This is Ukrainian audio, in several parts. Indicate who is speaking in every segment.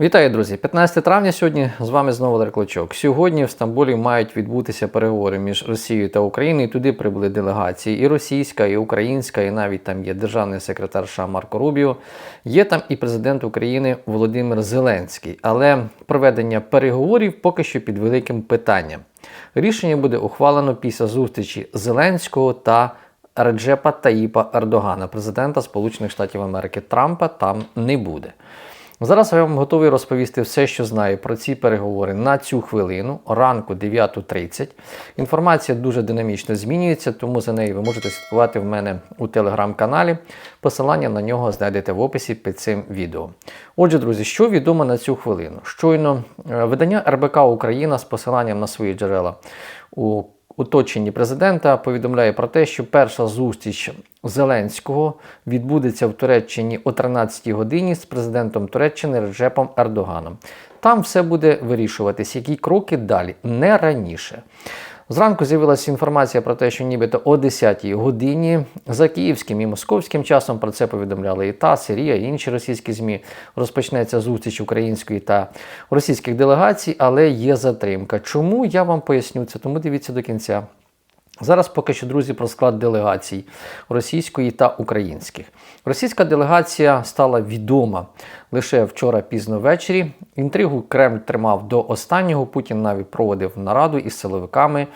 Speaker 1: Вітаю, друзі! 15 травня сьогодні з вами знову Олег. Сьогодні в Стамбулі мають відбутися переговори між Росією та Україною. Туди прибули делегації і російська, і українська, і навіть там є державний секретар США Марко Рубіо. Є там і президент України Володимир Зеленський. Але проведення переговорів поки що під великим питанням. Рішення буде ухвалено після зустрічі Зеленського та Реджепа Таїпа Ердогана, президента Сполучених Штатів Америки. Трампа там не буде. Зараз я вам готовий розповісти все, що знаю про ці переговори на цю хвилину, ранку 9.30. Інформація дуже динамічно змінюється, тому за нею ви можете слідкувати в мене у телеграм-каналі. Посилання на нього знайдете в описі під цим відео. Отже, друзі, що відомо на цю хвилину? Щойно е, видання РБК Україна з посиланням на свої джерела у оточенні президента повідомляє про те, що перша зустріч Зеленського відбудеться в Туреччині о 13 годині з президентом Туреччини Реджепом Ердоганом. Там все буде вирішуватись, які кроки далі, не раніше. Зранку з'явилася інформація про те, що нібито о 10-й годині за київським і московським часом про це повідомляли і ТАСС, і РІА, і інші російські ЗМІ. Розпочнеться зустріч української та російських делегацій, але є затримка. Чому я вам поясню це? Тому дивіться до кінця. Зараз поки що, друзі, про склад делегацій російської та українських. Російська делегація стала відома лише вчора пізно ввечері. Інтригу Кремль тримав до останнього. Путін навіть проводив нараду із силовиками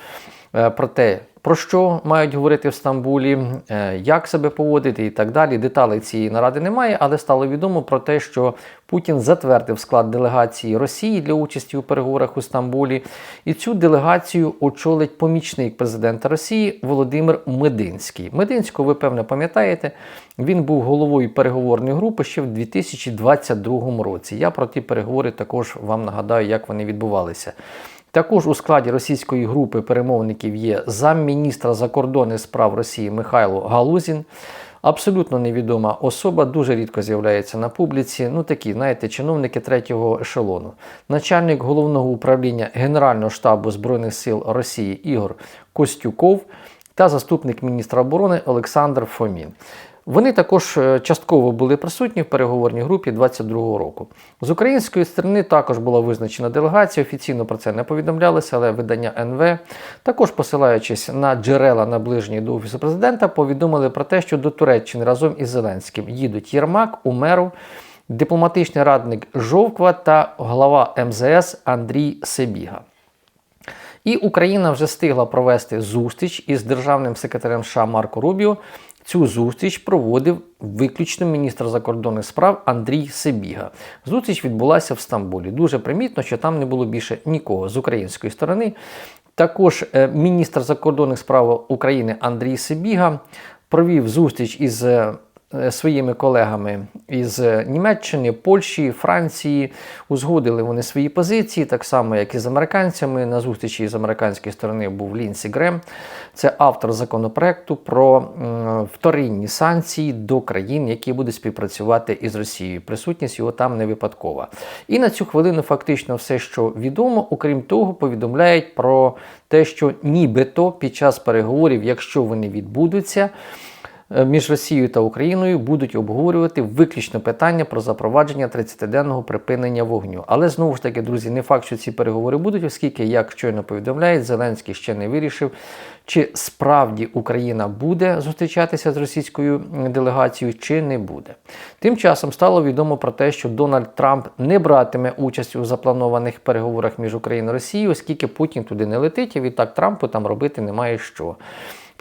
Speaker 1: е, про те, про що мають говорити в Стамбулі, е, як себе поводити і так далі. Деталей цієї наради немає, але стало відомо про те, що Путін затвердив склад делегації Росії для участі у переговорах у Стамбулі. І цю делегацію очолить помічник президента Росії Володимир Мединський. Мединського, ви певно пам'ятаєте, він був головою переговорної групи ще в 2022 році. Я про ті переговори також вам нагадаю, як вони відбувалися. Також у складі російської групи перемовників є замміністра закордонних справ Росії Михайло Галузін. Абсолютно невідома особа, дуже рідко з'являється на публіці. Ну такі, знаєте, чиновники третього ешелону. Начальник головного управління Генерального штабу Збройних сил Росії Ігор Костюков та заступник міністра оборони Олександр Фомін. Вони також е, частково були присутні в переговорній групі 22-го року. З української сторони також була визначена делегація. Офіційно про це не повідомлялося, але видання НВ, також посилаючись на джерела наближені до офісу президента, повідомили про те, що до Туреччини разом із Зеленським їдуть Єрмак, Умеров, дипломатичний радник Жовква та глава МЗС Андрій Себіга. І Україна вже встигла провести зустріч із державним секретарем США Марко Рубіо. Цю зустріч проводив виключно міністр закордонних справ Андрій Себіга. Зустріч відбулася в Стамбулі. Дуже примітно, що там не було більше нікого з української сторони. Також е, міністр закордонних справ України Андрій Себіга провів зустріч із е, своїми колегами із Німеччини, Польщі, Франції. Узгодили вони свої позиції, так само, як і з американцями. На зустрічі з американської сторони був Лінсі Грем. Це автор законопроекту про вторинні санкції до країн, які будуть співпрацювати із Росією. Присутність його там не випадкова. І на цю хвилину фактично все, що відомо, окрім того, повідомляють про те, що нібито під час переговорів, якщо вони відбудуться, Е, між Росією та Україною будуть обговорювати виключно питання про запровадження 30-денного припинення вогню. Але знову ж таки, друзі, не факт, що ці переговори будуть, оскільки, як щойно повідомляють, Зеленський ще не вирішив, чи справді Україна буде зустрічатися з російською делегацією, чи не буде. Тим часом стало відомо про те, що Дональд Трамп не братиме участь у запланованих переговорах між Україною і Росією, оскільки Путін туди не летить, і відтак Трампу там робити немає що.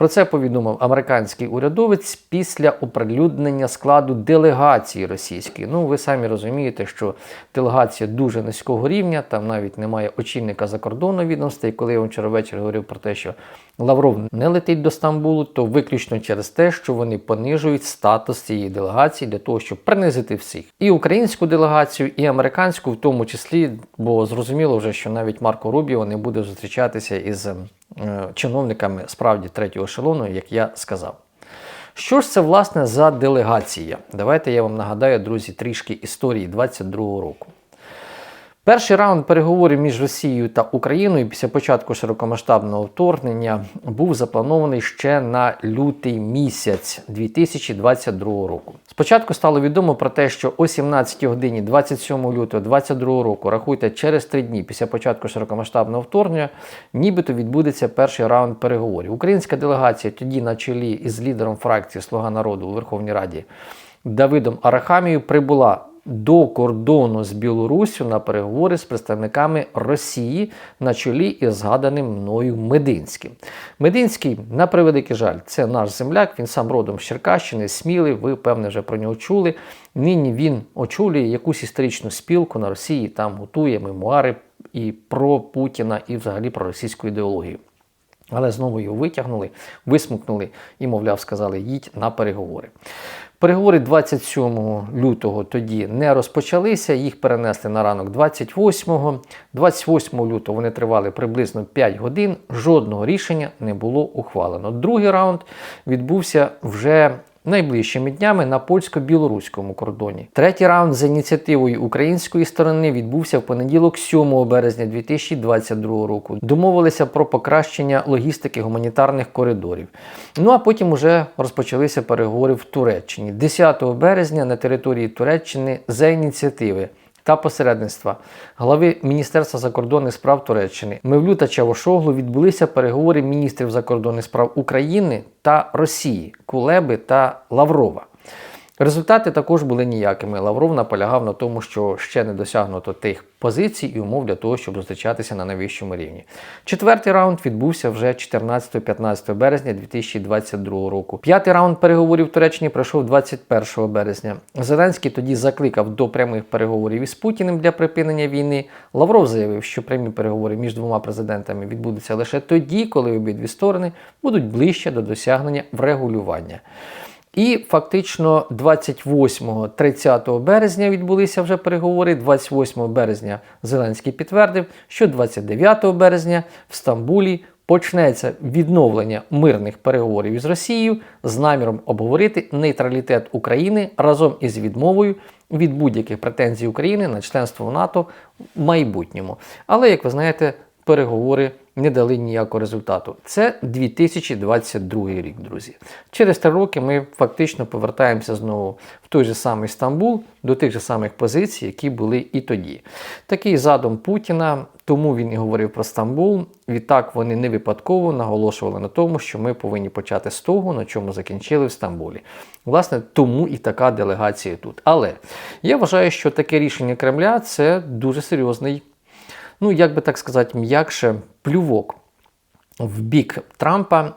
Speaker 1: Про це повідомив американський урядовець після оприлюднення складу делегації російської. Ну, ви самі розумієте, що делегація дуже низького рівня, там навіть немає очільника закордонного відомства. І коли я вам вчора ввечері говорив про те, що Лавров не летить до Стамбулу, то виключно через те, що вони понижують статус цієї делегації для того, щоб принизити всіх. І українську делегацію, і американську, в тому числі, бо зрозуміло вже, що навіть Марко Рубіо не буде зустрічатися із ем, чиновниками справді третього ешелону, як я сказав. Що ж це, власне, за делегація? Давайте я вам нагадаю, друзі, трішки історії 22-го року. Перший раунд переговорів між Росією та Україною після початку широкомасштабного вторгнення був запланований ще на лютий місяць 2022 року. Спочатку стало відомо про те, що о 17 годині 27 лютого 2022 року, рахуйте, через три дні після початку широкомасштабного вторгнення, нібито відбудеться перший раунд переговорів. Українська делегація тоді на чолі із лідером фракції Слуга народу у Верховній Раді Давидом Арахамією прибула до кордону з Білоруссю на переговори з представниками Росії на чолі із згаданим мною Мединським. Мединський, на превеликий жаль, це наш земляк. Він сам родом з Черкащини, смілий. Ви певне вже про нього чули. Нині він очолює якусь історичну спілку на Росії, там готує мемуари і про Путіна, і взагалі про російську ідеологію. Але знову його витягнули, висмукнули і, мовляв, сказали, їдь на переговори. Переговори 27 лютого тоді не розпочалися, їх перенесли на ранок 28. 28 лютого вони тривали приблизно 5 годин. Жодного рішення не було ухвалено. Другий раунд відбувся вже найближчими днями на польсько-білоруському кордоні. Третій раунд за ініціативою української сторони відбувся в понеділок, 7 березня 2022 року. Домовилися про покращення логістики гуманітарних коридорів. Ну а потім уже розпочалися переговори в Туреччині. 10 березня на території Туреччини за ініціативи. Та посередництва глави Міністерства закордонних справ Туреччини Мевлюта Чавошоглу відбулися переговори міністрів закордонних справ України та Росії Кулеби та Лаврова. Результати також були ніякими. Лавров наполягав на тому, що ще не досягнуто тих позицій і умов для того, щоб зустрічатися на найвищому рівні. Четвертий раунд відбувся вже 14-15 березня 2022 року. П'ятий раунд переговорів в Туреччині пройшов 21 березня. Зеленський тоді закликав до прямих переговорів із Путіним для припинення війни. Лавров заявив, що прямі переговори між двома президентами відбудуться лише тоді, коли обидві сторони будуть ближче до досягнення врегулювання. І фактично 28-30 березня відбулися вже переговори. 28 березня Зеленський підтвердив, що 29 березня в Стамбулі почнеться відновлення мирних переговорів із Росією з наміром обговорити нейтралітет України разом із відмовою від будь-яких претензій України на членство в НАТО в майбутньому. Але, як ви знаєте, переговори не дали ніякого результату. Це 2022 рік, друзі. Через три роки ми фактично повертаємося знову в той же самий Стамбул, до тих же самих позицій, які були і тоді. Такий задум Путіна, тому він і говорив про Стамбул. Відтак вони не випадково наголошували на тому, що ми повинні почати з того, на чому закінчили в Стамбулі. Власне, тому і така делегація тут. Але я вважаю, що таке рішення Кремля це дуже серйозний ну як би так сказати, м'якше плювок в бік Трампа,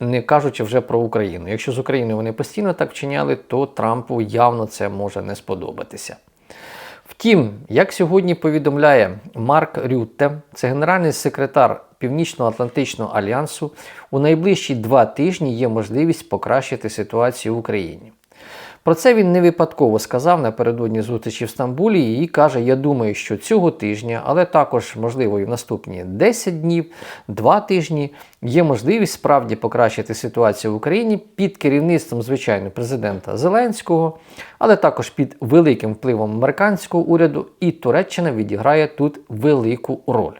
Speaker 1: не кажучи вже про Україну. Якщо з Україною вони постійно так вчиняли, то Трампу явно це може не сподобатися. Втім, як сьогодні повідомляє Марк Рютте, це генеральний секретар Північно-Атлантичного альянсу, у найближчі два тижні є можливість покращити ситуацію в Україні. Про це він не випадково сказав напередодні зустрічі в Стамбулі і каже: Я думаю, що цього тижня, але також, можливо, і в наступні 10 днів, 2 тижні є можливість справді покращити ситуацію в Україні під керівництвом, звичайно, президента Зеленського, але також під великим впливом американського уряду, і Туреччина відіграє тут велику роль.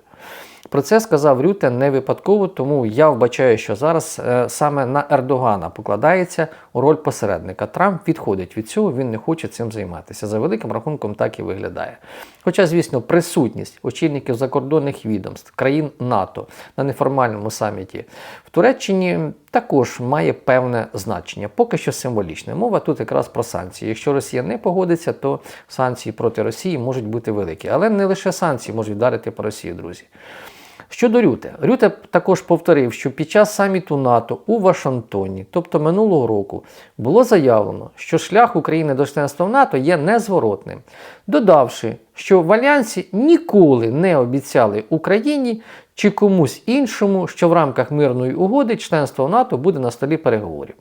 Speaker 1: Про це сказав Рюте не випадково, тому я вбачаю, що зараз е, саме на Ердогана покладається роль посередника. Трамп відходить від цього, він не хоче цим займатися. За великим рахунком так і виглядає. Хоча, звісно, присутність очільників закордонних відомств країн НАТО на неформальному саміті в Туреччині також має певне значення, поки що символічне. Мова тут якраз про санкції. Якщо Росія не погодиться, то санкції проти Росії можуть бути великі. Але не лише санкції можуть вдарити по Росії, друзі. Щодо Рюте, Рюте також повторив, що під час саміту НАТО у Вашингтоні, тобто минулого року, було заявлено, що шлях України до членства в НАТО є незворотним, додавши, що в Альянсі ніколи не обіцяли Україні чи комусь іншому, що в рамках мирної угоди членство в НАТО буде на столі переговорів.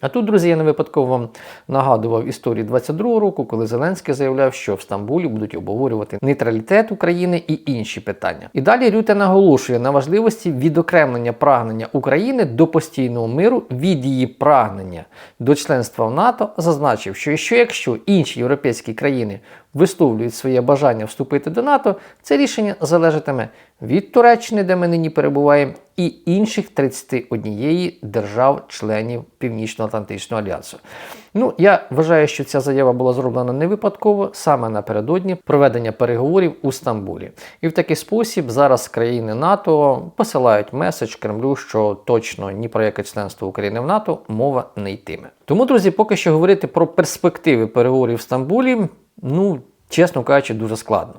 Speaker 1: А тут, друзі, я не випадково вам нагадував історію 22-го року, коли Зеленський заявляв, що в Стамбулі будуть обговорювати нейтралітет України і інші питання. І далі Рюте наголошує на важливості відокремлення прагнення України до постійного миру від її прагнення до членства в НАТО, зазначив, що якщо, якщо інші європейські країни висловлюють своє бажання вступити до НАТО, це рішення залежатиме від Туреччини, де ми нині перебуваємо, і інших 31 держав-членів Північно-Атлантичного альянсу. Ну, я вважаю, що ця заява була зроблена не випадково, саме напередодні проведення переговорів у Стамбулі. І в такий спосіб зараз країни НАТО посилають меседж Кремлю, що точно ні про яке членство України в НАТО мова не йтиме. Тому, друзі, поки що говорити про перспективи переговорів в Стамбулі, ну, чесно кажучи, дуже складно.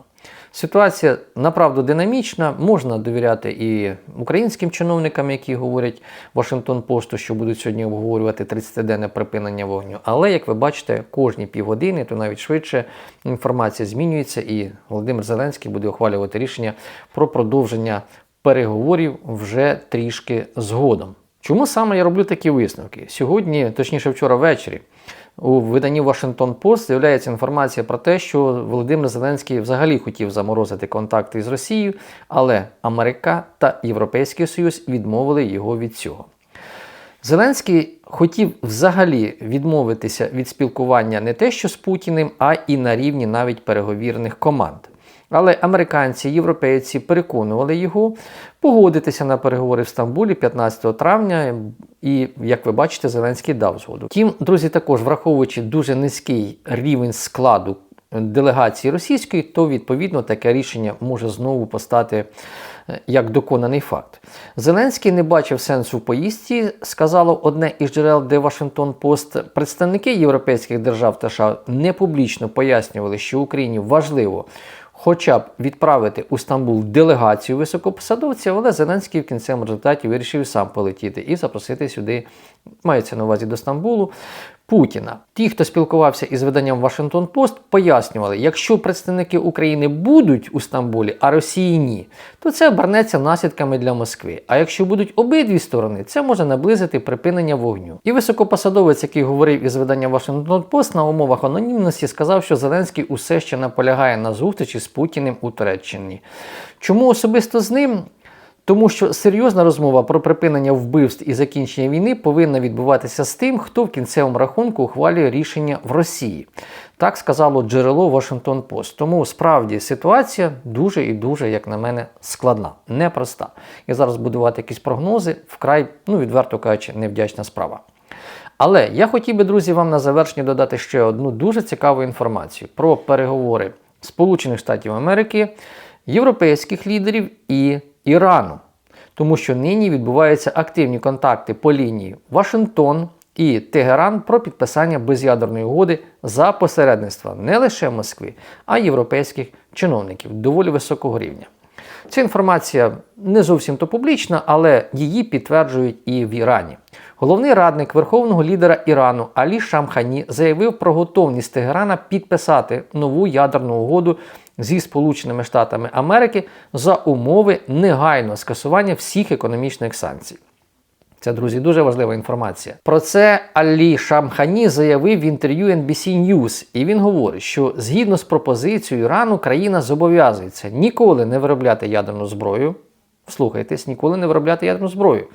Speaker 1: Ситуація направду динамічна. Можна довіряти і українським чиновникам, які говорять Вашингтон Посту, що будуть сьогодні обговорювати 30-денне припинення вогню. Але як ви бачите, кожні півгодини, то навіть швидше інформація змінюється, і Володимир Зеленський буде ухвалювати рішення про продовження переговорів вже трішки згодом. Чому саме я роблю такі висновки? Сьогодні, точніше, вчора ввечері, у виданні Washington Post з'являється інформація про те, що Володимир Зеленський взагалі хотів заморозити контакти з Росією, але Америка та Європейський Союз відмовили його від цього. Зеленський хотів взагалі відмовитися від спілкування не те, що з Путіним, а і на рівні навіть переговірних команд. Але американці, європейці переконували його погодитися на переговори в Стамбулі 15 травня, і, як ви бачите, Зеленський дав згоду. Втім, друзі, також враховуючи дуже низький рівень складу делегації російської, то відповідно таке рішення може знову постати е, як доконаний факт. Зеленський не бачив сенсу в поїздці, сказало одне із джерел, де Вашингтон Пост. Представники європейських держав та США не публічно пояснювали, що Україні важливо. Хоча б відправити у Стамбул делегацію високопосадовців, але Зеленський в кінцевому результаті вирішив сам полетіти і запросити сюди, мається на увазі до Стамбулу, Путіна. Ті, хто спілкувався із виданням Вашингтон Пост, пояснювали, якщо представники України будуть у Стамбулі, а Росії ні, то це обернеться наслідками для Москви. А якщо будуть обидві сторони, це може наблизити припинення вогню. І високопосадовець, який говорив із виданням Вашингтон Пост на умовах анонімності, сказав, що Зеленський усе ще наполягає на зустрічі з Путіним у Туреччині. Чому особисто з ним? Тому що серйозна розмова про припинення вбивств і закінчення війни повинна відбуватися з тим, хто в кінцевому рахунку ухвалює рішення в Росії. Так сказало джерело Вашингтон Пост. Тому справді ситуація дуже і дуже, як на мене, складна, непроста. І зараз будувати якісь прогнози вкрай, ну відверто кажучи, невдячна справа. Але я хотів би, друзі, вам на завершення додати ще одну дуже цікаву інформацію про переговори Сполучених Штатів Америки, європейських лідерів і Ірану, тому що нині відбуваються активні контакти по лінії Вашингтон і Тегеран про підписання без'ядерної угоди за посередництва не лише Москви, а й європейських чиновників доволі високого рівня. Ця інформація не зовсім то публічна, але її підтверджують і в Ірані. Головний радник верховного лідера Ірану Алі Шамхані заявив про готовність Тегерана підписати нову ядерну угоду зі Сполученими Штатами Америки за умови негайного скасування всіх економічних санкцій. Це, друзі, дуже важлива інформація. Про це Алі Шамхані заявив в інтерв'ю NBC News. І він говорить, що згідно з пропозицією Ірану країна зобов'язується ніколи не виробляти ядерну зброю. Слухайтесь, ніколи не виробляти ядерну зброю,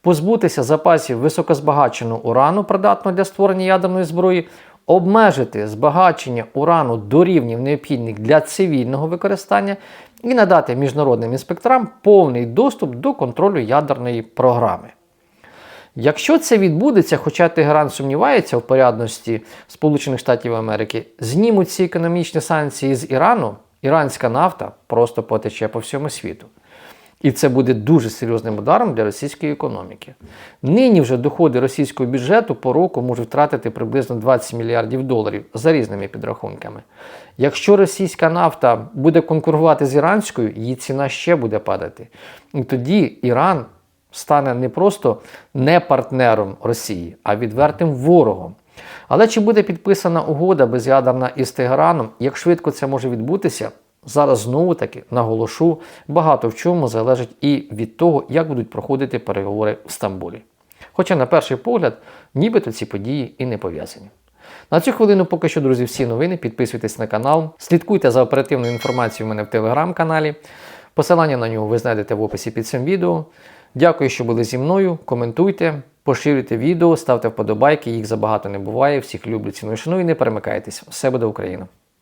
Speaker 1: позбутися запасів високозбагаченого урану, придатного для створення ядерної зброї, обмежити збагачення урану до рівнів необхідних для цивільного використання і надати міжнародним інспекторам повний доступ до контролю ядерної програми. Якщо це відбудеться, хоча Тегеран сумнівається в порядності Сполучених Штатів Америки, знімуть ці економічні санкції з Ірану, іранська нафта просто потече по всьому світу. І це буде дуже серйозним ударом для російської економіки. Нині вже доходи російського бюджету по року можуть втратити приблизно 20 мільярдів доларів за різними підрахунками. Якщо російська нафта буде конкурувати з іранською, її ціна ще буде падати. І тоді Іран стане не просто не партнером Росії, а відвертим ворогом. Але чи буде підписана угода без'ядерна із Тегераном, як швидко це може відбутися? Зараз знову таки наголошу, багато в чому залежить і від того, як будуть проходити переговори в Стамбулі. Хоча, на перший погляд, нібито ці події і не пов'язані. На цю хвилину поки що, друзі, всі новини. Підписуйтесь на канал, слідкуйте за оперативною інформацією у мене в телеграм-каналі. Посилання на нього ви знайдете в описі під цим відео. Дякую, що були зі мною. Коментуйте, поширюйте відео, ставте вподобайки, їх забагато не буває. Всіх люблю, ціную, шаную і не перемикайтесь. Все буде Україна!